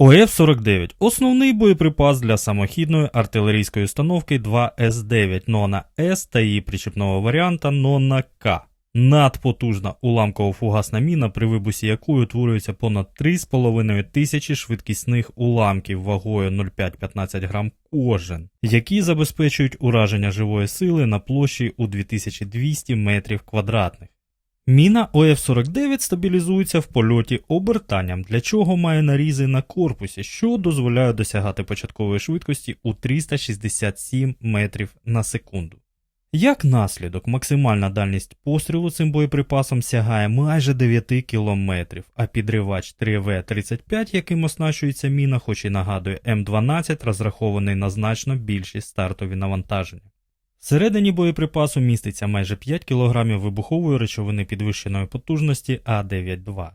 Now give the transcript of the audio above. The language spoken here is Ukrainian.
ОФ-49 основний боєприпас для самохідної артилерійської установки 2С9 Нона С та її причепного варіанта Нона К. Надпотужна уламково-фугасна міна, при вибусі якої утворюється понад 3,5 тисячі швидкісних уламків вагою 0,5-15 грам кожен, які забезпечують ураження живої сили на площі у 2200 метрів квадратних. Міна ОФ-49 стабілізується в польоті обертанням, для чого має нарізи на корпусі, що дозволяє досягати початкової швидкості у 367 метрів на секунду. Як наслідок, максимальна дальність пострілу цим боєприпасом сягає майже 9 кілометрів, а підривач 3В-35, яким оснащується міна, хоч і нагадує М12, розрахований на значно більші стартові навантаження. Всередині боєприпасу міститься майже 5 кг вибухової речовини підвищеної потужності А92.